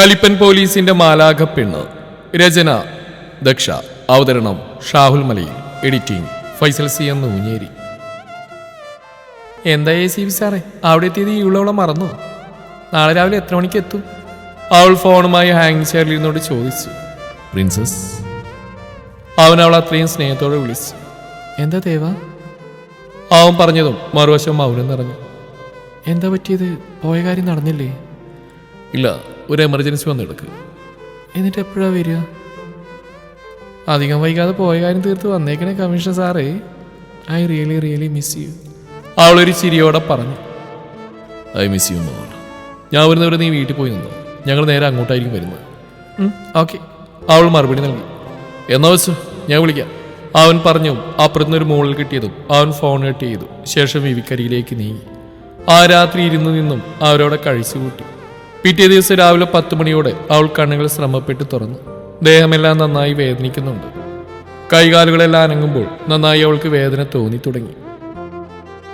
കലിപ്പൻ പോലീസിന്റെ മാലാഖ പെണ്ണ്. രചന ദക്ഷ അവതരണം ഷാഹുൽ മലയിൽ. എഡിറ്റിംഗ് ഫൈസൽ സി എന്ന് ഊഞ്ഞേരി എന്താ എ സി സാറേ? അവിടെ എത്തിയത് ഈ മറന്നു? നാളെ രാവിലെ എത്ര മണിക്ക് എത്തും? അവൾ ഫോണുമായി ഹാങ് ചെയറിലിരുന്നോട് ചോദിച്ചു. പ്രിൻസസ്? അവൻ അവൾ അത്രയും സ്നേഹത്തോടെ വിളിച്ചു. എന്താ ദേവ? അവൻ പറഞ്ഞതും മറുവശം മൗനം നിറഞ്ഞു. എന്താ പറ്റിയത്? പോയ കാര്യം നടന്നില്ലേ? ഇല്ല ഒരു എമർജൻസി വന്നെടുക്ക്. എന്നിട്ട് എപ്പോഴാ വരിക? അധികം വൈകാതെ പോയ കാര്യം തീർത്ത് വന്നേക്കണേ കമ്മീഷൻ സാറേ. I really really miss you അവളൊരു ചിരിയോടെ പറഞ്ഞു. ഐ മിസ് യു ഞാൻ വരുന്നവരെ നീ വീട്ടിൽ പോയി നിന്നോ? ഞങ്ങൾ നേരെ അങ്ങോട്ടായിരിക്കും വരുന്നത്. ഓക്കെ അവൾ മറുപടി നൽകി. എന്നാ വെച്ചു ഞാൻ വിളിക്കാം. അവൻ പറഞ്ഞു അപ്പുറത്തുനിന്ന് ഒരു മുകളിൽ കിട്ടിയതും അവൻ ഫോൺ കട്ട് ചെയ്തു. ശേഷം വിവിക്കരിയിലേക്ക് നീങ്ങി. ആ രാത്രി ഇരുന്ന് നിന്നും അവരോടെ കഴിച്ചു കൂട്ടി പിറ്റേ ദിവസം രാവിലെ പത്ത് മണിയോടെ അവൾ കണ്ണുകൾ ശ്രമപ്പെട്ട് തുറന്നു. ദേഹമെല്ലാം നന്നായി വേദനിക്കുന്നുണ്ട്. കൈകാലുകളെല്ലാം അനങ്ങുമ്പോൾ നന്നായി അവൾക്ക് വേദന തോന്നി തുടങ്ങി.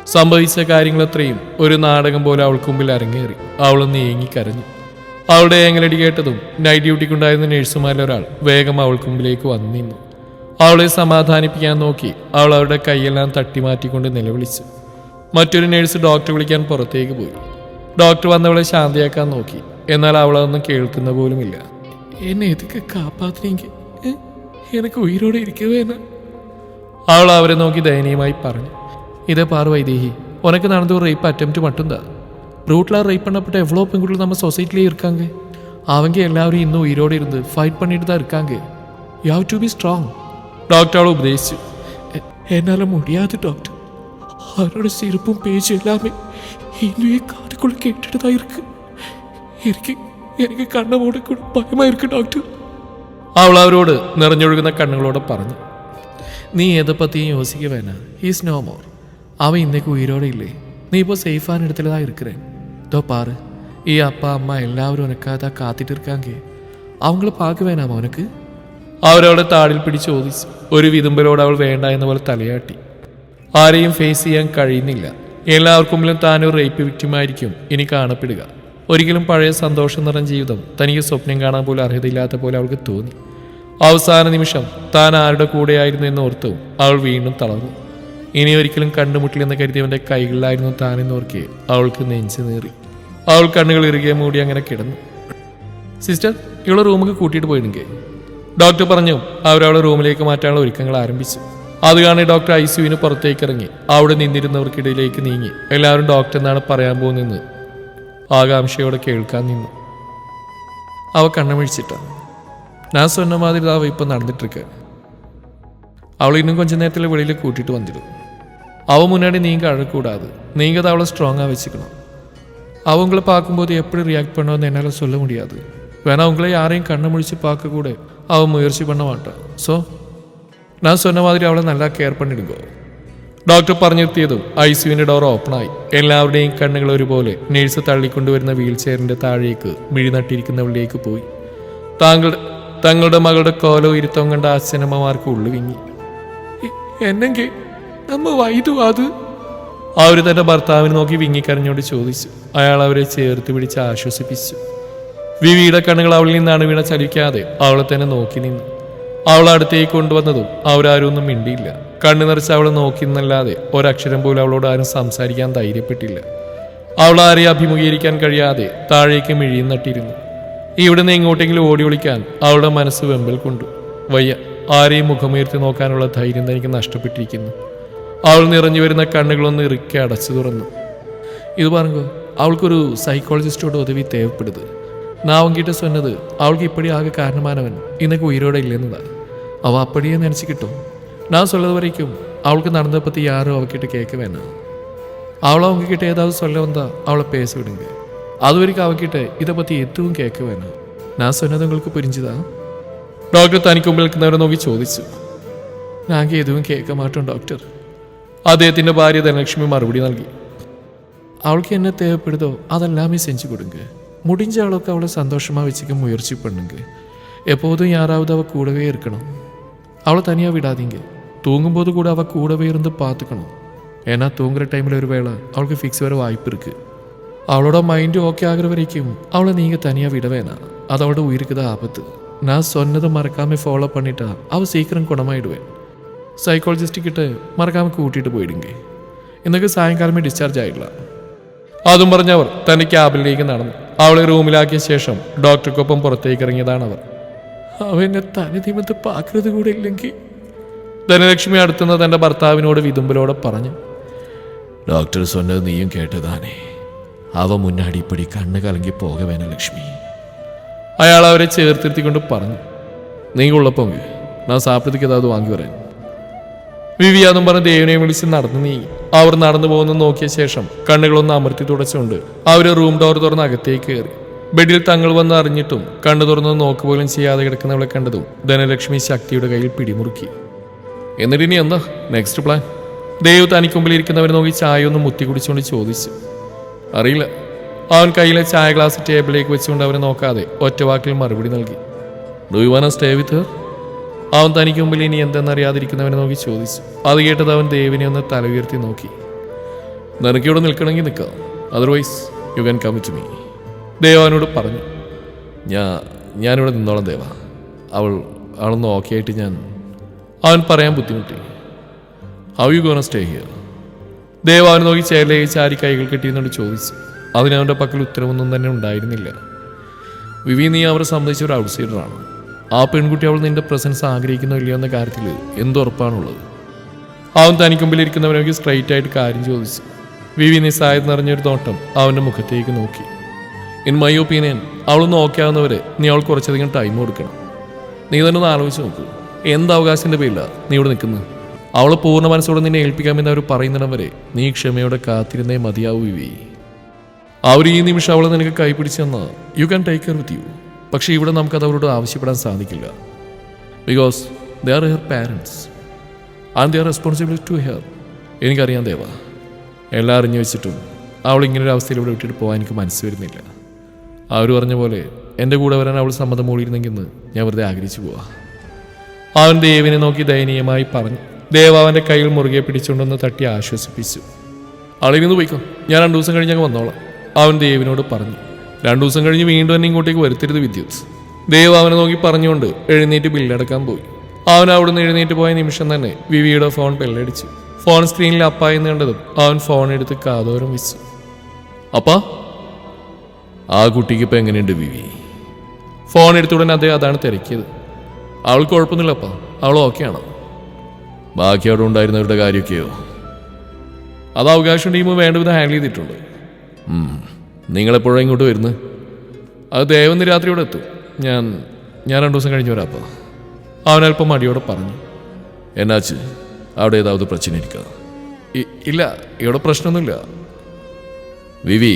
സംഭവിച്ച കാര്യങ്ങളത്രയും ഒരു നാടകം പോലെ അവൾക്ക് മുമ്പിൽ അരങ്ങേറി. അവൾ നീങ്ങി കരഞ്ഞു. അവളുടെ ഏങ്ങലടി കേട്ടതും നൈറ്റ് ഡ്യൂട്ടിക്കുണ്ടായിരുന്ന നേഴ്സുമാരിലൊരാൾ വേഗം അവൾക്ക് മുമ്പിലേക്ക് വന്നു നിന്നു. അവളെ സമാധാനിപ്പിക്കാൻ നോക്കി അവൾ അവളുടെ കൈയെല്ലാം തട്ടിമാറ്റിക്കൊണ്ട് നിലവിളിച്ചു. മറ്റൊരു നേഴ്സ് ഡോക്ടർ വിളിക്കാൻ പുറത്തേക്ക് പോയി. ഡോക്ടർ വന്നവളെ ശാന്തിയാക്കാൻ നോക്കി എന്നാൽ അവളതൊന്നും കേൾക്കുന്ന പോലുമില്ല എന്നെ ഇതൊക്കെ കാപ്പാത്തിനെങ്കിൽ എനിക്ക് ഉയരോടെ ഇരിക്കുവേന അവൾ അവരെ നോക്കി ദയനീയമായി പറഞ്ഞു இதே பார் வைதேகி உனக்கு நடந்த ஒரு ரேப் அட்டெம்ப்ட் மட்டும்தான் ரூட்டில் ரேப் பண்ணப்பட்ட எவ்வளோ பெண்கள் நம்ம சொசைட்டிலே இருக்காங்க அவங்க எல்லாரும் இன்னும் உயிரோடு இருந்து ஃபைட் பண்ணிட்டு தான் இருக்காங்க you have to be strong doctor அவளை உபதேசிச்சு "எ- என்னால முடியாது டாக்டர் அவரோட சிரிப்பும் பேச்சு எல்லாமே எனக்குள் കേട്ടിട്ടതായിരിക്കും. എനിക്ക് എനിക്ക് കണ്ണുമൂടി കൂടി ഭയമായിരിക്കും ഡോക്ടർ. അവൾ അവരോട് നിറഞ്ഞൊഴുകുന്ന കണ്ണുകളോട് പറഞ്ഞു നീ എതപ്പത്തിയും യോസിക്ക വേന. ഹീസ് നോ മോർ അവ ഇന്നേക്ക് ഉയരോടെ ഇല്ലേ? നീ ഇപ്പോൾ സേഫാൻ എടുത്തിലതാ ഇരിക്കേ തോ പാറ്. ഈ അപ്പ അമ്മ എല്ലാവരും ഉനക്കാതാ കാത്തിട്ടിരിക്കാങ്കിൽ അവങ്ങൾ അവങ്ങളെ പാക്ക് വേണാമോ അവനക്ക് അവരവളെ താടിൽ പിടിച്ച് ചോദിച്ചു ഒരു വിതുമ്പലോട് അവൾ വേണ്ട എന്ന പോലെ തലയാട്ടി. ആരെയും ഫേസ് ചെയ്യാൻ കഴിയുന്നില്ല. എല്ലാവർക്കും മുമ്പിലും താൻ ഒരു റേപ്പ് വിക്റ്റിമായിരിക്കും ഇനി കാണപ്പെടുക. ഒരിക്കലും പഴയ സന്തോഷം നിറഞ്ഞ ജീവിതം തനിക്ക് സ്വപ്നം കാണാൻ പോലും അർഹതയില്ലാത്ത പോലെ അവൾക്ക് തോന്നി. അവസാന നിമിഷം താൻ ആരുടെ കൂടെയായിരുന്നു എന്ന് ഓർത്തു അവൾ വീണ്ടും തളർന്നു. ഇനി ഒരിക്കലും കണ്ടുമുട്ടില്ലെന്ന് കരുതിയവന്റെ കൈകളിലായിരുന്നു താനെന്ന് ഓർക്കെ അവൾക്ക് നെഞ്ചു നേറി. അവൾ കണ്ണുകൾ ഇറുകെ മൂടി അങ്ങനെ കിടന്നു. സിസ്റ്റർ ഇവളെ റൂമിൽ കൂട്ടിയിട്ട് പോയിടുങ്കേ. ഡോക്ടർ പറഞ്ഞു അവരവളെ റൂമിലേക്ക് മാറ്റാനുള്ള ഒരുക്കങ്ങൾ ആരംഭിച്ചു. അത് കാണി ഡോക്ടർ ഐ സിയുവിന് പുറത്തേക്ക് ഇറങ്ങി അവിടെ നിന്നിരുന്നവർക്കിടയിലേക്ക് നീങ്ങി എല്ലാവരും ഡോക്ടർ എന്നാണ് പറയാൻ പോകുന്നതെന്ന് ആകാംക്ഷയോടെ കേൾക്കാൻ നിന്നു അവ കണ്ണമിഴിച്ചിട്ടാണ് நான் சொன்ன மாதிரி தான் அவள் இப்போ நடந்துட்டுருக்கு அவளை இன்னும் கொஞ்ச நேரத்தில் வெளியில் கூட்டிட்டு வந்துடும் அவள் முன்னாடி நீங்கள் அழக்கூடாது நீங்கள் தான் அவளை ஸ்ட்ராங்காக வச்சுக்கணும் அவங்கள பார்க்கும்போது எப்படி ரியாக்ட் பண்ணுவோன்னு என்னால் சொல்ல முடியாது வேணா அவங்கள யாரையும் கண்ணை முழிச்சு பார்க்க கூட அவள் முயற்சி பண்ண மாட்டான் ஸோ நான் சொன்ன மாதிரி അവളെ நல்லா കെയർ பண்ணிடுங்க ഡോക്ടർ പറഞ്ഞെത്തിയതും ഐ സിയുവിന്റെ ഡോർ ഓപ്പണായി എല്ലാവരുടെയും കണ്ണുകൾ ഒരുപോലെ നേഴ്സ് തള്ളിക്കൊണ്ടുവരുന്ന വീൽ ചെയറിന്റെ താഴേക്ക് മിഴിനട്ടിരിക്കുന്നവളിലേക്ക് പോയി താങ്കളുടെ തങ്ങളുടെ മകളുടെ കോലോ ഇരുത്തവും കണ്ട അച്ഛനമ്മമാർക്ക് ഉള്ളു വിങ്ങി എന്നെങ്കിൽ നമ്മ വൈതു അത് അവർ തന്റെ ഭർത്താവിനെ നോക്കി വിങ്ങിക്കരഞ്ഞോട് ചോദിച്ചു അയാൾ അവരെ ചേർത്ത് പിടിച്ച് ആശ്വസിപ്പിച്ചു വിവിയുടെ കണ്ണുകൾ അവളിൽ നിന്നാണ് വീണ ചലിക്കാതെ അവളെ തന്നെ നോക്കി നിന്നു അവളെ അടുത്തേക്ക് കൊണ്ടുവന്നതും അവരാരൊന്നും മിണ്ടിയില്ല. കണ്ണു നിറച്ച് അവളെ നോക്കിയെന്നല്ലാതെ ഒരക്ഷരം പോലും അവളോട് ആരും സംസാരിക്കാൻ ധൈര്യപ്പെട്ടില്ല. അവൾ ആരെ അഭിമുഖീകരിക്കാൻ കഴിയാതെ താഴേക്ക് മിഴിയുന്നട്ടിരുന്നു ഇവിടുന്ന് എങ്ങോട്ടെങ്കിലും ഓടി ഒളിക്കാൻ അവളുടെ മനസ്സ് വെമ്പൽ കൊണ്ടു. വയ്യ ആരെയും മുഖമുയർത്തി നോക്കാനുള്ള ധൈര്യം തനിക്ക് നഷ്ടപ്പെട്ടിരിക്കുന്നു. അവൾ നിറഞ്ഞു വരുന്ന കണ്ണുകളൊന്ന് ഇറുക്കി അടച്ചു തുറന്നു. ഇത് പറഞ്ഞോ അവൾക്കൊരു സൈക്കോളജിസ്റ്റോട് ഉദവി തേവപ്പെടുത്. നാവം കിട്ട സ്വന്നത് അവൾക്ക് ഇപ്പോഴും ആകെ കാരണമാനവൻ. ഇന്നൊക്കെ ഉയരോടെ ഇല്ലെന്നതാണ് அவள் அப்படியே நினச்சிக்கிட்டோம் நான் சொல்லது வரைக்கும் அவளுக்கு நடந்ததை பற்றி யாரும் அவகிட்ட கேட்க வேணாம் அவளை அவங்க கிட்ட ஏதாவது சொல்ல வந்தா அவளை பேச விடுங்க அது வரைக்கும் அவகிட்ட இதை பற்றி எதுவும் கேட்க வேணாம் நான் சொன்னது உங்களுக்கு புரிஞ்சுதா ഡോക്ടർ തനിക്ക് മുമ്പിൽ നിൽക്കുന്നവരെ നോക്കി ചോദിച്ചു ഞാൻ എതുവും കേൾക്ക മാട്ടോം ഡോക്ടർ അദ്ദേഹത്തിന്റെ ഭാര്യ ധനലക്ഷ്മി മറുപടി നൽകി அவளுக்கு என்ன தேவைப்படுதோ அதெல்லாமே செஞ்சு கொடுங்க முடிஞ்ச அளவுக்கு அவளை சந்தோஷமா வச்சுக்க முயற்சி பண்ணுங்க எப்போதும் யாராவது அவ கூடவே இருக்கணும் അവളെ തനിയാ വിടാതിങ്ക തൂങ്ങുമ്പോൾ കൂടെ അവ കൂടെ വേറെന്ത് പാത്തുക്കണം? എന്നാ തൂങ്ങുന്ന ടൈമിൽ ഒരു വേള അവൾക്ക് ഫിക്സ് വരെ വായ്പ ഇരിക്കു. അവളുടെ മൈൻഡ് ഓക്കെ ആകുന്നവരേക്കും അവളെ നീങ്ങ തനിയാ വിടവേന. അത് അവളുടെ ഉയർക്കത ആപത്ത്. ഞാൻ സ്വന്നത മറക്കാമേ ഫോളോ പണിട്ടാ അവ സീക്രം കുണമായിടുവേൻ സൈക്കോളജിസ്റ്റ് കിട്ട് മറക്കാമ കൂട്ടിയിട്ട് പോയിടുങ്കേ. എന്നൊക്കെ സായങ്കാലമേ ഡിസ്ചാർജ് ആയിട്ടില്ല. അതും പറഞ്ഞവർ അവർ തന്റെ നടന്നു. അവളെ റൂമിലാക്കിയ ശേഷം ഡോക്ടർക്കൊപ്പം പുറത്തേക്ക് ഇറങ്ങിയതാണ് അവർ. അവ എന്നെ നിമിത്ത് പാക്കരുത് കൂടെ ഇല്ലെങ്കിൽ. ധനലക്ഷ്മി അടുത്തുനിന്ന് തന്റെ ഭർത്താവിനോട് വിതുമ്പലോടെ പറഞ്ഞു ഡോക്ടർ സൊന്നത് നീയും കേട്ടതാനേ അവ മുന്നാടിപ്പടി കണ്ണ് കലങ്കി പോക വേനലക്ഷ്മി അയാൾ അവരെ ചേർത്തിരുത്തിക്കൊണ്ട് പറഞ്ഞു നീ ഉള്ളപ്പോങ്കി ഞാൻ സാപ്പിടത്തേക്ക് അതാത് വാങ്ങി വരാൻ. വിവി അതും പറഞ്ഞ് ദേവിനെയും വിളിച്ച് നടന്നു നീ അവർ നടന്നു പോകുന്നു നോക്കിയ ശേഷം കണ്ണുകളൊന്ന് അമർത്തി തുടച്ചുകൊണ്ട് അവർ റൂം ഡോർ തുറന്ന് അകത്തേക്ക് കയറി. ബെഡിൽ തങ്ങൾ വന്ന് അറിഞ്ഞിട്ടും കണ്ണു തുറന്ന് നോക്കുപോലും ചെയ്യാതെ കിടക്കുന്നവളെ കണ്ടതും ധനലക്ഷ്മി ശക്തിയുടെ കയ്യിൽ പിടിമുറുക്കി. എന്നിട്ട് ഇനി എന്താ? നെക്സ്റ്റ് പ്ലാൻ ദേവ് തനിക്ക് മുമ്പിൽ ഇരിക്കുന്നവരെ നോക്കി ചായ ഒന്ന് മുത്തി കുടിച്ചുകൊണ്ട് ചോദിച്ചു. അറിയില്ല. അവൻ കയ്യിലെ ചായ ഗ്ലാസ് ടേബിളിലേക്ക് വെച്ചുകൊണ്ട് അവരെ നോക്കാതെ ഒറ്റ വാക്കിൽ മറുപടി നൽകി. Do you want stay with അവൻ തനിക്ക് മുമ്പിൽ ഇനി എന്തെന്നറിയാതിരിക്കുന്നവനെ നോക്കി ചോദിച്ചു. അത് കേട്ടത് അവൻ ദേവിനെ ഒന്ന് തല ഉയർത്തി നോക്കി. നിനക്കിവിടെ നിൽക്കണമെങ്കിൽ നിൽക്കാം. Otherwise you can come to me Dev അവനോട് പറഞ്ഞു ഞാൻ ഞാനിവിടെ നിന്നോളാം ദേവ. അവൾ അവളൊന്ന് ഓക്കെ ആയിട്ട് ഞാൻ അവൻ പറയാൻ ബുദ്ധിമുട്ടി. How you gonna stay here Deva നോക്കി ചേരിലേക്ക് ചാരി കൈകൾ കെട്ടിയെന്നോട് ചോദിച്ചു. അതിനവന്റെ പക്കൽ ഉത്തരവൊന്നും തന്നെ ഉണ്ടായിരുന്നില്ല. വിവി നീ അവരെ സംബന്ധിച്ച ഒരു ഔട്ട്സൈഡറാണ് ആ പെൺകുട്ടി അവൾ നിന്റെ പ്രസൻസ് ആഗ്രഹിക്കുന്നോ ഇല്ലയോ എന്ന കാര്യത്തിൽ എന്തുറപ്പാണുള്ളത് അവൻ തനിക്ക് മുമ്പിലിരിക്കുന്നവനൊക്കെ സ്ട്രൈറ്റ് ആയിട്ട് കാര്യം ചോദിച്ചു. വിവി നിസ്സായത് നിറഞ്ഞൊരു തോട്ടം അവന്റെ മുഖത്തേക്ക് നോക്കി. ഇൻ മൈ ഒപ്പീനിയൻ അവളൊന്ന് ഓക്കെ ആവുന്നവരെ നീ അവൾ കുറച്ചധികം ടൈം കൊടുക്കണം. നീ തന്നെ ഒന്ന് ആലോചിച്ച് നോക്കൂ. എന്ത് അവകാശത്തിന്റെ പേരില്ല നീ ഇവിടെ നിൽക്കുന്നത്? അവളെ പൂർണ മനസ്സോടെ നിന്നെ ഏൽപ്പിക്കാമെന്ന് അവർ പറയുന്നിടം വരെ നീ ക്ഷമയോടെ കാത്തിരുന്നേ മതിയാവൂ വി അവർ ഈ നിമിഷം അവളെ നിനക്ക് കൈപിടിച്ചെന്ന് you can take care with you പക്ഷേ ഇവിടെ നമുക്കത് അവരോട് ആവശ്യപ്പെടാൻ സാധിക്കില്ല. Because they are her parents and they are responsibility to her എനിക്കറിയാം ദേവ. എല്ലാം അറിഞ്ഞു വെച്ചിട്ടും അവൾ ഇങ്ങനൊരു ഇവിടെ വിട്ടിട്ട് പോകാൻ എനിക്ക് മനസ്സ് വരുന്നില്ല. അവർ പറഞ്ഞ പോലെ എന്റെ കൂടെ വരാൻ അവൾ സമ്മതം മൂടിയിരുന്നെങ്കിൽ ഞാൻ വെറുതെ ആഗ്രഹിച്ചു പോവാ. അവൻ ദേവിനെ നോക്കി ദയനീയമായി പറഞ്ഞു. ദേവ് അവന്റെ കയ്യിൽ മുറുകെ പിടിച്ചുകൊണ്ടൊന്ന് തട്ടി ആശ്വസിപ്പിച്ചു. അളിരുന്ന് പോയിക്കോ. ഞാൻ രണ്ടു ദിവസം കഴിഞ്ഞ് അങ്ങ് വന്നോളാം. അവൻ ദേവിനോട് പറഞ്ഞു. രണ്ടു ദിവസം കഴിഞ്ഞ് വീണ്ടും എന്നെ ഇങ്ങോട്ടേക്ക് വരുത്തരുത് വിദ്യുത്. ദേവ് അവനെ നോക്കി പറഞ്ഞുകൊണ്ട് എഴുന്നേറ്റ് ബില്ലടക്കാൻ പോയി. അവൻ അവിടുന്ന് എഴുന്നേറ്റ് പോയ നിമിഷം തന്നെ വിവിയുടെ ഫോൺ ബെല്ലടിച്ചു ഫോൺ സ്ക്രീനിൽ അപ്പായെന്ന് കണ്ടതും അവൻ ഫോൺ എടുത്ത് കാതോരം വെച്ചു. അപ്പാ ആ കുട്ടിക്ക് ഇപ്പം എങ്ങനെയുണ്ട് വിവി? ഫോൺ എടുത്തുടനെ അദ്ദേഹം അതാണ് തിരക്കിയത്. അവൾ കുഴപ്പമൊന്നുമില്ലപ്പാ. അവൾ ഓക്കെയാണോ ബാക്കി അവിടെ ഉണ്ടായിരുന്നവരുടെ കാര്യമൊക്കെയോ? അത് അവകാശം ടീം വേണ്ട വിധം ഹാൻഡിൽ ചെയ്തിട്ടുണ്ട്. നിങ്ങളെപ്പോഴാണ് ഇങ്ങോട്ട് വരുന്നു അത് ദേവന്ന് രാത്രിയോടെ എത്തും. ഞാൻ ഞാൻ രണ്ടു ദിവസം കഴിഞ്ഞ് വരാപ്പാ അവനല്പം മടിയോടെ പറഞ്ഞു. എന്നാച്ച് അവിടെ ഏതാവത് പ്രശ്നം ഇരിക്കുക ഇല്ല ഇവിടെ പ്രശ്നമൊന്നുമില്ല. വിവി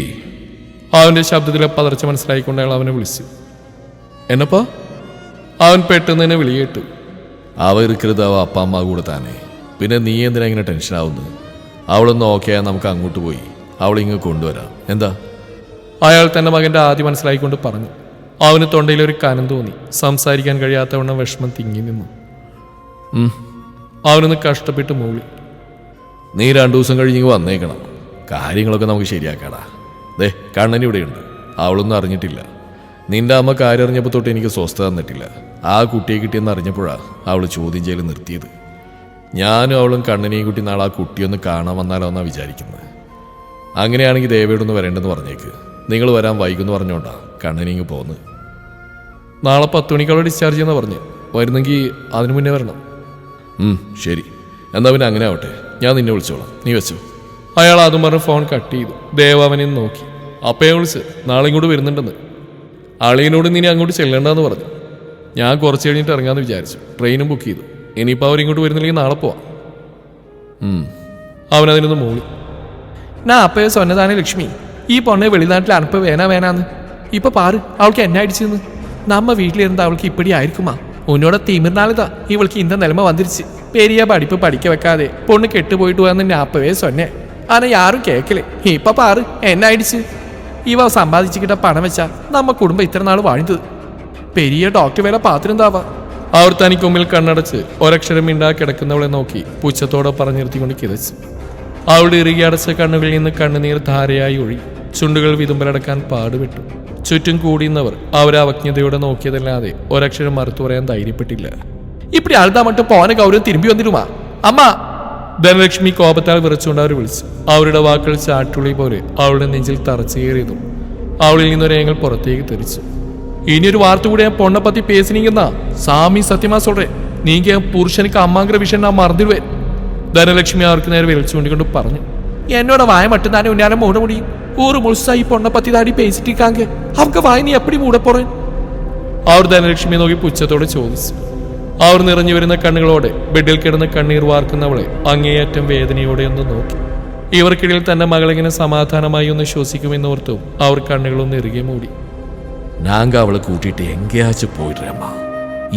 അവന്റെ ശബ്ദത്തിലെ പതർച്ച മനസ്സിലായിക്കൊണ്ട് അയാൾ അവനെ വിളിച്ചു. എന്നപ്പാ? അവൻ പെട്ടെന്ന് തന്നെ വിളിയേട്ടു അവ ഇരിക്കരുത് അവ അപ്പ അമ്മ കൂടെ താനേ. പിന്നെ നീ എന്തിനാ ഇങ്ങനെ ടെൻഷൻ ആവുന്നത്? അവളൊന്ന് ഓക്കെ നമുക്ക് അങ്ങോട്ട് പോയി. അവളിങ്ങ് കൊണ്ടുവരാം. എന്താ? അയാൾ തന്റെ മകന്റെ ആദ്യം മനസ്സിലായിക്കൊണ്ട് പറഞ്ഞു. അവന് തൊണ്ടയിൽ ഒരു കനം തോന്നി. സംസാരിക്കാൻ കഴിയാത്തവണ്ണം വിഷമം തിങ്ങി നിന്നു. അവനൊന്ന് കഷ്ടപ്പെട്ട് മൂളി. നീ രണ്ടു ദിവസം കഴിഞ്ഞ് ഇങ്ങ് വന്നേക്കണം. കാര്യങ്ങളൊക്കെ നമുക്ക് ശരിയാക്കാടാ. ദേ കണ്ണൻ ഇവിടെയുണ്ട്. അവളൊന്നും അറിഞ്ഞിട്ടില്ല. നിന്റെ അമ്മ കാര്യം അറിഞ്ഞപ്പോൾ തൊട്ട് എനിക്ക് സ്വസ്ഥത തന്നിട്ടില്ല. ആ കുട്ടിയെ കിട്ടിയെന്ന് അറിഞ്ഞപ്പോഴാണ് അവൾ ചോദ്യം ചെയ്യൽ നിർത്തിയത്. ഞാനും അവളും കണ്ണനെയും കുട്ടി നാളെ ആ കുട്ടിയൊന്ന് കാണാൻ വന്നാലോ എന്നാണ് വിചാരിക്കുന്നത്. അങ്ങനെയാണെങ്കിൽ ദേവയോടൊന്ന് വരേണ്ടെന്ന് പറഞ്ഞേക്ക്. നിങ്ങൾ വരാൻ വൈകുമെന്ന് പറഞ്ഞോണ്ടാ കണ്ണനിങ്ങ് പോകുന്നത് നാളെ പത്ത് മണിക്കാളോ ഡിസ്ചാർജ് ചെയ്യുന്ന പറഞ്ഞ്. വരുന്നെങ്കിൽ അതിനു മുന്നേ വരണം. ശരി. എന്നാ പിന്നെ അങ്ങനെ ആവട്ടെ. ഞാൻ നിന്നെ വിളിച്ചോളാം. നീ വെച്ചോ. അയാൾ അതും പറഞ്ഞ് ഫോൺ കട്ട് ചെയ്തു. ദേവാവനെ നോക്കി. അപ്പയെ വിളിച്ച് നാളെ ഇങ്ങോട്ട് വരുന്നുണ്ടെന്ന്. അളിയനോട് നീ അങ്ങോട്ട് ചെല്ലണ്ടെന്ന് പറഞ്ഞു. ഞാൻ കുറച്ച് കഴിഞ്ഞിട്ട് ഇറങ്ങാമെന്ന് വിചാരിച്ചു. ട്രെയിനും ബുക്ക് ചെയ്തു. ഇനിയിപ്പോൾ അവരിങ്ങോട്ട് വരുന്നില്ലെങ്കിൽ നാളെ പോവാം. അവനതിനൊന്ന് മൂളി. നാ അപ്പയെ സൊന്നതാനെ ലക്ഷ്മി. ഈ പൊണ്ണെ വെളിനാട്ടിൽ അണുപ്പ് വേന വേനാന്ന്. ഇപ്പൊ പാറ് അവൾക്ക് എന്നെ അടിച്ചെന്ന് നമ്മ വീട്ടിലിരുന്ന അവൾക്ക് ഇപ്പടി ആയിരിക്കുമാ. ഉന്നോടെ തീമിർനാളിതാ ഇവൾക്ക് ഇന്ത നിലമ വന്നിരിച്ച്. പെരിയ പഠിപ്പ് പഠിക്ക വെക്കാതെ പൊണ്ണ് കെട്ടുപോയിട്ട് വന്ന് ഞാൻ അപ്പവേ സൊന്നെ ആന കേക്കലേ ഇപ്പൊ പാറ് എന്നെ അടിച്ച്. ഇവ സമ്പാദിച്ചു കിട്ട പണം വെച്ചാ നമ്മ കുടുംബം ഇത്ര നാൾ വാഴിഞ്ഞത്. പെരിയ ഡോക്ടർ വേല പാത്തിരെന്താവാ അവർ തനിക്ക് മുമ്പിൽ കണ്ണടച്ച് ഒരക്ഷരം മിണ്ടാ കിടക്കുന്നവളെ നോക്കി പുച്ഛത്തോടെ പറഞ്ഞു നിർത്തിക്കൊണ്ട് കിതച്ചു. അവളുടെ ഇറുകി അടച്ച കണ്ണുകളിൽ നിന്ന് കണ്ണുനീർ ധാരയായി ഒഴി ചുണ്ടുകൾ വിതുമ്പലടക്കാൻ പാടുപെട്ടു. ചുറ്റും കൂടിയുന്നവർ അവരെ അവജ്ഞതയോടെ നോക്കിയതല്ലാതെ ഒരക്ഷരം മറുത്തു പറയാൻ ധൈര്യപ്പെട്ടില്ല. ഇപ്പടി അഴുതാൻ മട്ടും പോന ഗൗരവം തിരുമ്പി വന്നിരുമാ. അമ്മ ധനലക്ഷ്മി കോപത്താൽ വിറച്ചുകൊണ്ട് അവർ വിളിച്ചു. അവരുടെ വാക്കുകൾ ചാട്ടുളി പോലെ അവളുടെ നെഞ്ചിൽ തറച്ചേറിയതു അവളിൽ നിന്നൊരു ഞങ്ങൾ പുറത്തേക്ക് തെറിച്ചു. ഇനിയൊരു വാർത്ത കൂടെ ഞാൻ പൊണ്ണപ്പത്തി പേസിനിക്കുന്ന സാമി സത്യമാ സോടെ നീ പുരുഷനിക്ക് അമ്മാങ്കര വിഷയം നാം മറന്നിടുവേ. ധനലക്ഷ്മി അവർക്ക് നേരെ വിളിച്ചുകൊണ്ടിക്കൊണ്ട് പറഞ്ഞു. എന്നോട് വായ മട്ടുന്നാനെ ഉന്നാനെ മൂട മുടിയും. ഊറ് മുഴുസായി പൊണ്ണപ്പത്തി താടി പേസിട്ടിരിക്കാങ്ക അവർക്ക് വായ നീ എപ്പടി മൂടപ്പുറൻ അവർ ധനലക്ഷ്മിയെ നോക്കി പുച്ഛത്തോടെ ചോദിച്ചു. അവർ നിറഞ്ഞു വരുന്ന കണ്ണുകളോടെ ബെഡിൽ കിടന്ന് കണ്ണീർ വാർക്കുന്നവളെ അങ്ങേയറ്റം വേദനയോടെ ഒന്ന് നോക്കി ഇവർക്കിടയിൽ തന്റെ മകളെങ്ങനെ സമാധാനമായി ഒന്ന് ശ്വസിക്കുമെന്നോർത്തും അവർ കണ്ണുകളൊന്ന് ഇറുകെ മൂടി நாங்க அவளை கூட்டிட்டு எங்கேயாச்சும் போயிடுறேம்மா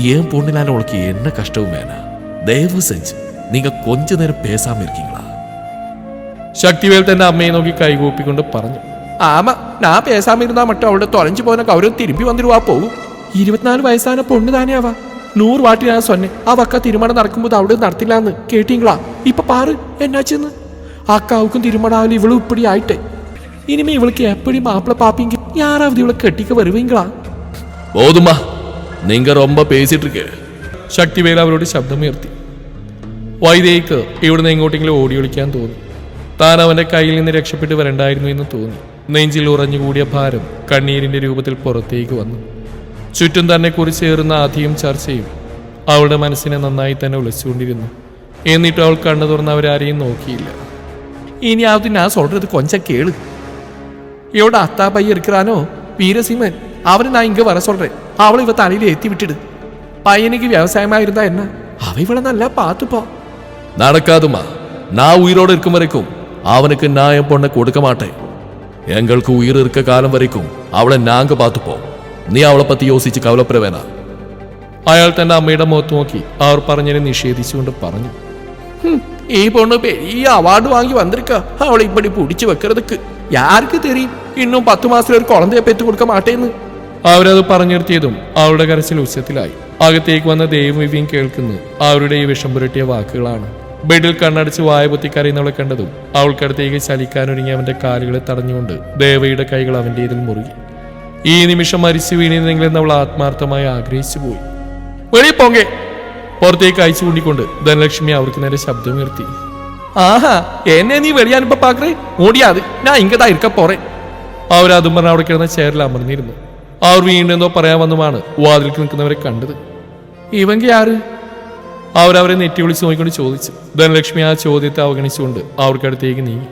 ஏன் பொண்ணுனால உனக்கு என்ன கஷ்டவும் வேணாம் தயவு செஞ்சு நீங்க கொஞ்ச நேரம் பேசாம இருக்கீங்களா ശക്തിവേൽ തന്റെ അമ്മയെ നോക്കി കൈകൂപ്പിക്കൊണ്ട് പറഞ്ഞു ആമ ഞാൻ പേസാമിരുന്നാ മറ്റും അവളുടെ തൊലഞ്ഞു പോകുന്ന ഗൗരവം തിരുമ്പി വന്നിരുവാ പോകും ഇരുപത്തിനാല് വയസ്സാന പൊണ്ണു താനെയാവാ നൂറ് വാട്ടി ഞാൻ സൊന്നെ ആ വക്ക തിരുമണം നടക്കുമ്പോൾ അവിടെ നടത്തില്ലാന്ന് കേട്ടീങ്ങളാ ഇപ്പൊ പാറ് എന്നാച്ചെന്ന് അക്കാവുക്കും തിരുമണാവിൽ ഇവളും ഇപ്പടി ആയിട്ടെ ഇനിമേ ഇവൾക്ക് എപ്പടി മാപ്പിള പാപ്പിങ്കി യാരാവത് ഇവളെ കെട്ടിക്ക വരുവീങ്ങളാ போதுமா நீங்க ரொம்ப பேசிட்டு இருக்கு ശക്തിവേൽ അവരോട് ശബ്ദമുയർത്തി വൈദേഹിക്ക് ഇവിടുന്ന് എങ്ങോട്ടെങ്കിലും ഓടി ഒളിക്കാൻ തോന്നി താൻ അവന്റെ കയ്യിൽ നിന്ന് രക്ഷപ്പെട്ടു വരണ്ടായിരുന്നു എന്ന് തോന്നി നെഞ്ചിൽ ഉറഞ്ഞുകൂടിയ ഭാരം കണ്ണീരിന്റെ രൂപത്തിൽ പുറത്തേക്ക് വന്നു ചുറ്റും തന്നെക്കുറിച്ച് ഏറുന്ന ആധിയും ചർച്ചയും അവളുടെ മനസ്സിനെ നന്നായി തന്നെ ഉലച്ചുകൊണ്ടിരുന്നു എന്നിട്ട് അവൾ കണ്ണു തുറന്ന് അവരാരെയും നോക്കിയില്ല. ഇനി അത് ഞാൻ സൊല്ലത് കൊഞ്ച കേൾ. എവിടെ അത്താ പയ്യ ഇരിക്കാനോ വീരസിംഹൻ. അവന് ഞാൻ ഇങ്ങ വര സൊല്ലേൻ അവൾ ഇവ തലയിൽ എത്തി വിട്ടിട്. പയ്യനിക്ക് വ്യവസായമായിരുന്നാ എന്നാ? അവ ഇവളെ നല്ല പാത്തുപ്പോ നടക്കാതുമാ. നാ ഉയരോടെ ഇരിക്കും വരയ്ക്കും അവനക്ക് നായം പൊണ്ണെ കൊടുക്കമാട്ടെ. എങ്ങൾക്ക് ഉയിർ ഇരിക്ക കാലം വരയ്ക്കും അവളെ നാങ്ക പാത്തുപ്പോ നീ അവളെ പറ്റി യോസിച്ച് കവലപ്രവേന അയാൾ തന്റെ അമ്മയുടെ മുഖത്ത് നോക്കി. അവർ പറഞ്ഞതിനെ നിഷേധിച്ചുകൊണ്ട് പറഞ്ഞു. ഈ പൊണ്ണു പെരിയ അവാർഡ് വാങ്ങി വന്നിരിക്ക. അവളെ ഇപ്പടി പിടിച്ചു വെക്കരുതക്ക്. യാർക്ക് തെറിയും ഇന്നും പത്തു മാസത്തിൽ ഒരു കുളന്തയെ പെറ്റു കൊടുക്ക മാട്ടേന്ന്. അവരത് പറഞ്ഞു നിർത്തിയതും അവരുടെ കരച്ചിൽ ഉച്ചത്തിലായി. അകത്തേക്ക് വന്ന ദേവവിയും കേൾക്കുന്നത് അവരുടെ ഈ വിഷം പുരട്ടിയ വാക്കുകളാണ്. ബെഡിൽ കണ്ണടിച്ച് വായ പൊത്തി കരയുന്നവളെ കണ്ടതും അവൾക്കടുത്തേക്ക് ചലിക്കാനൊരുങ്ങി അവന്റെ കാലുകളെ തടഞ്ഞുകൊണ്ട് ദേവയുടെ കൈകൾ അവന്റെ ഇതിൽ മുറുകി. ഈ നിമിഷം മരിച്ചു വീണിരുന്നെങ്കിലെന്ന് അവൾ ആത്മാർത്ഥമായി ആഗ്രഹിച്ചു പോയി. വെളി പോങ്കെ പുറത്തേക്ക് അയച്ചു കൂട്ടിക്കൊണ്ട് ധനലക്ഷ്മി അവർക്ക് നേരെ ശബ്ദമുയർത്തി ആഹാ എന്നെ നീ വെളിയാനിപ്പോ പാക്കറേ ഓടിയാത്. ഞാൻ ഇങ്ങതാ ഇരിക്ക പോറേ. അവരതും പറഞ്ഞ് അവിടെ കിടന്ന ചേരിൽ അമർന്നിരുന്നു. അവർ വീണ്ടും എന്തോ പറയാമെന്നുമാണ് വാതിൽക്ക് നിൽക്കുന്നവരെ കണ്ടത്. ഇവങ്കി ആര്? അവരവരെ നെറ്റി വിളിച്ച് നോക്കിക്കൊണ്ട് ചോദിച്ചു. ധനലക്ഷ്മി ആ ചോദ്യത്തെ അവഗണിച്ചുകൊണ്ട് അവർക്കടുത്തേക്ക് നീങ്ങി.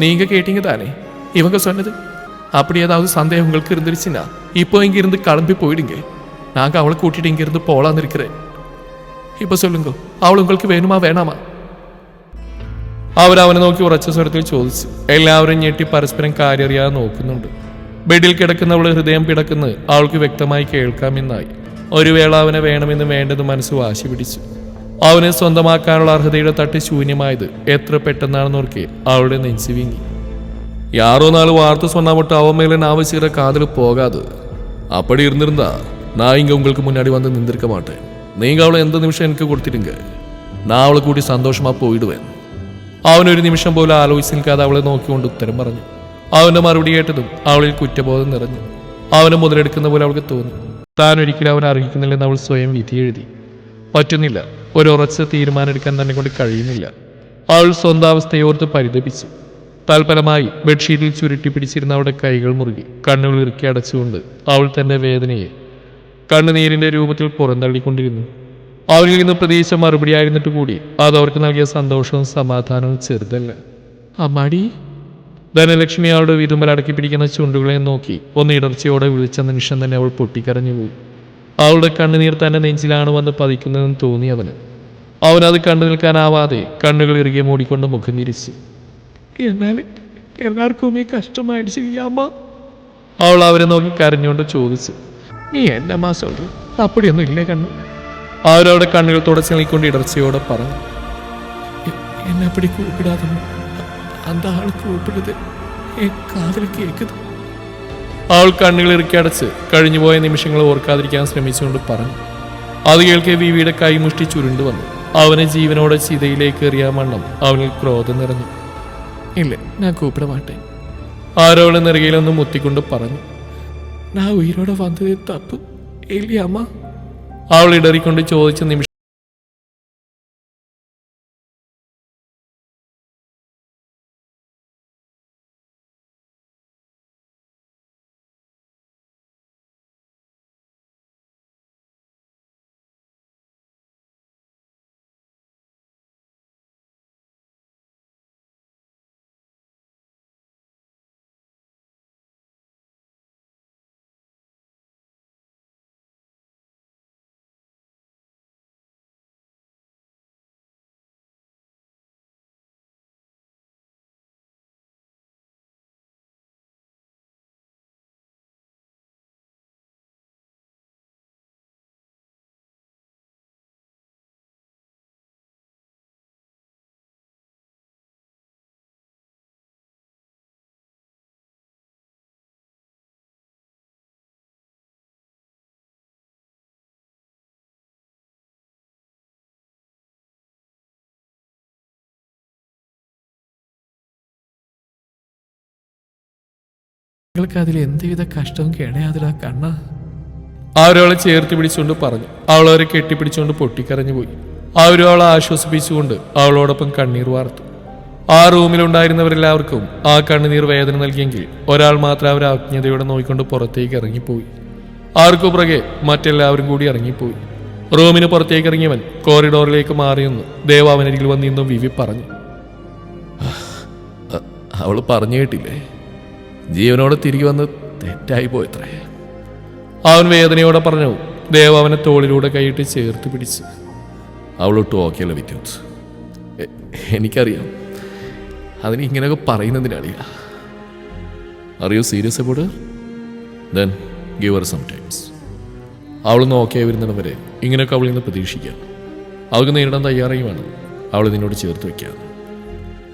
നീങ്ക കേട്ടിങ്ങ താനേ? ഇവങ്ക സ്വന്നത്? அப்படி ஏதாவது சந்தேகம் உங்களுக்கு இருந்துருச்சுன்னா இப்போ இங்க இருந்து கிளம்பி போயிடுங்க நாங்க அவளை கூட்டிட்டு இங்க இருந்து போலான்னு இருக்கிறேன் இப்ப சொல்லுங்க അവൾ உங்களுக்கு വേണുമാ വേണാമാ അവരവനെ നോക്കി ഉറച്ച സ്വരത്തിൽ ചോദിച്ചു എല്ലാവരും ഞെട്ടി പരസ്പരം കാര്യറിയാതെ നോക്കുന്നുണ്ട് ബെഡിൽ കിടക്കുന്നവൾ ഹൃദയം പിടക്കുന്നത് അവൾക്ക് വ്യക്തമായി കേൾക്കാമെന്നായി ഒരു വേള അവനെ വേണമെന്ന് വേണ്ടെന്ന് മനസ്സ് വാശി പിടിച്ചു അവനെ സ്വന്തമാക്കാനുള്ള അർഹതയുടെ തട്ട് ശൂന്യമായത് എത്ര പെട്ടെന്നാണെന്നോർക്കെ അവളുടെ നെഞ്ചു വീങ്ങി யாரோ நாலு வார்த்தை சொன்னா மட்டும் அவன் மேல நான் வச்சுக்கிற காதல் போகாது அப்படி இருந்திருந்தா நான் இங்க உங்களுக்கு முன்னாடி வந்து நின்றுக்க மாட்டேன் நீங்க அவளை எந்த நிமிஷம் எனக்கு கொடுத்துடுங்க நான் அவளை கூட்டி சந்தோஷமா போயிடுவேன் അവനൊരു നിമിഷം പോലും ആലോചിച്ച് നിൽക്കാതെ അവളെ നോക്കിക്കൊണ്ട് ഉത്തരം പറഞ്ഞു അവന്റെ മറുപടി കേട്ടതും അവളിൽ കുറ്റബോധം നിറഞ്ഞു അവനെ മുതലെടുക്കുന്ന പോലെ അവൾക്ക് തോന്നി താൻ ഒരിക്കലും അവനെ അറിയിക്കുന്നില്ലെന്ന് അവൾ സ്വയം വിധി എഴുതി പറ്റുന്നില്ല ഒരു ഉറച്ച തീരുമാനം എടുക്കാൻ തന്നെ കൊണ്ട് കഴിയുന്നില്ല അവൾ സ്വന്തം അവസ്ഥയോർത്ത് പരിതപിച്ചു തൽഫലമായി ബെഡ്ഷീറ്റിൽ ചുരുട്ടി പിടിച്ചിരുന്ന അവളുടെ കൈകൾ മുറുകി കണ്ണുകൾ ഇറുക്കി അടച്ചുകൊണ്ട് അവൾ തന്റെ വേദനയെ കണ്ണുനീരിന്റെ രൂപത്തിൽ പുറന്തള്ളിക്കൊണ്ടിരുന്നു. അവരിൽ നിന്ന് പ്രതീക്ഷ മറുപടി ആയിരുന്നിട്ട് കൂടി അത് അവർക്ക് നൽകിയ സന്തോഷവും സമാധാനവും ചെറുതല്ല. അമ്മാടി ധനലക്ഷ്മി അവളുടെ വിതുമ്പൽ അടക്കി പിടിക്കുന്ന ചുണ്ടുകളെ നോക്കി ഒന്ന് ഇടർച്ചയോടെ വിളിച്ച നിമിഷം തന്നെ അവൾ പൊട്ടിക്കരഞ്ഞു പോയി. അവളുടെ കണ്ണുനീർ തന്റെ നെഞ്ചിലാണ് വന്ന് പതിക്കുന്നതെന്ന് തോന്നി അവന്. അവനത് കണ്ടു നിൽക്കാനാവാതെ കണ്ണുകൾ ഇറുകെ മൂടിക്കൊണ്ട് മുഖം തിരിച്ചു എന്നാൽ എല്ലാവർക്കും ഈ കഷ്ടമായിടിച്ചിരിക്കാമ്മ അവൾ അവരെ നോക്കി കരഞ്ഞുകൊണ്ട് ചോദിച്ചു. നീ എന്നമ്മ സൊല്ലു അപ്പടിയൊന്നും ഇല്ലേ കണ്ണു? അവരവിടെ കണ്ണുകൾ തുടച്ചു നീക്കൊണ്ട് ഇടർച്ചയോടെ പറഞ്ഞു. എന്നെ അപ്പടി കൂപ്പിടാതെ അന്ത ആൾ കൂപ്പിടത് കാതിൽ കേൾക്കുന്നു. അവൾ കണ്ണുകൾ ഇറുക്കി അടച്ച് കഴിഞ്ഞുപോയ നിമിഷങ്ങൾ ഓർക്കാതിരിക്കാൻ ശ്രമിച്ചുകൊണ്ട് പറഞ്ഞു. അത് കേൾക്കെ വിവിയുടെ കൈമുഷ്ടി ചുരുണ്ടു വന്നു. അവനെ ജീവനോടെ ചിതയിലേക്ക് എറിയാൻ വണ്ണം അവനിൽ ക്രോധം നിറഞ്ഞു. ഇല്ല ഞാൻ കൂപ്പിട മാട്ടേ ആരോ അവളെ മുത്തിക്കൊണ്ട് പറഞ്ഞു ഞാൻ ഉയരോടെ വന്നത് തപ്പ്. ഇല്ല അമ്മ. അവൾ ഇടറിക്കൊണ്ട് ചോദിച്ച നിമിഷം നിങ്ങൾക്ക് അതിൽ എന്തുവിധ കഷ്ടവും കേടയാതിരാ കണ്ണ? അവരവളെ ചേർത്ത് പിടിച്ചുകൊണ്ട് പറഞ്ഞു. അവളവരെ കെട്ടിപ്പിടിച്ചുകൊണ്ട് പൊട്ടിക്കരഞ്ഞു പോയി. അവരും അവളെ ആശ്വസിപ്പിച്ചുകൊണ്ട് അവളോടൊപ്പം കണ്ണീർ വാർത്തു. ആ റൂമിലുണ്ടായിരുന്നവരെല്ലാവർക്കും ആ കണ്ണുനീർ വേദന നൽകിയെങ്കിൽ ഒരാൾ മാത്രം അവർ അജ്ഞതയോടെ നോക്കിക്കൊണ്ട് പുറത്തേക്ക് ഇറങ്ങിപ്പോയി. ആർക്കു പുറകെ മറ്റെല്ലാവരും കൂടി ഇറങ്ങിപ്പോയി. റൂമിന് പുറത്തേക്ക് ഇറങ്ങിയവൻ കോറിഡോറിലേക്ക് മാറിയെന്ന് ദേവാവനരികിൽ വന്നിന്നും വിവി പറഞ്ഞു. അവൾ പറഞ്ഞു കേട്ടില്ലേ? ജീവനോടെ തിരികെ വന്ന് തെറ്റായി പോയത്രേ. അവൻ വേദനയോടെ പറഞ്ഞു ദേവ അവനെ തോളിലൂടെ കൈയിട്ട് ചേർത്ത് പിടിച്ച്. അവളൊട്ടും ഓക്കെയല്ല വിദ്യുത്. എനിക്കറിയാം. അതിന് ഇങ്ങനെയൊക്കെ പറയുന്നതിനറിയില്ല അറിയോ serious about then give some times അവളൊന്ന് ഓക്കെ വരുന്നിടം വരെ ഇങ്ങനെയൊക്കെ അവളിൽ നിന്ന് പ്രതീക്ഷിക്കാം. അവൾക്ക് നേരിടാൻ തയ്യാറായി വേണം. അവൾ നിന്നോട് ചേർത്ത് വയ്ക്കാം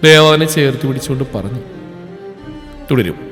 ദേവ അവനെ ചേർത്ത് പിടിച്ചുകൊണ്ട് പറഞ്ഞു തുടരും.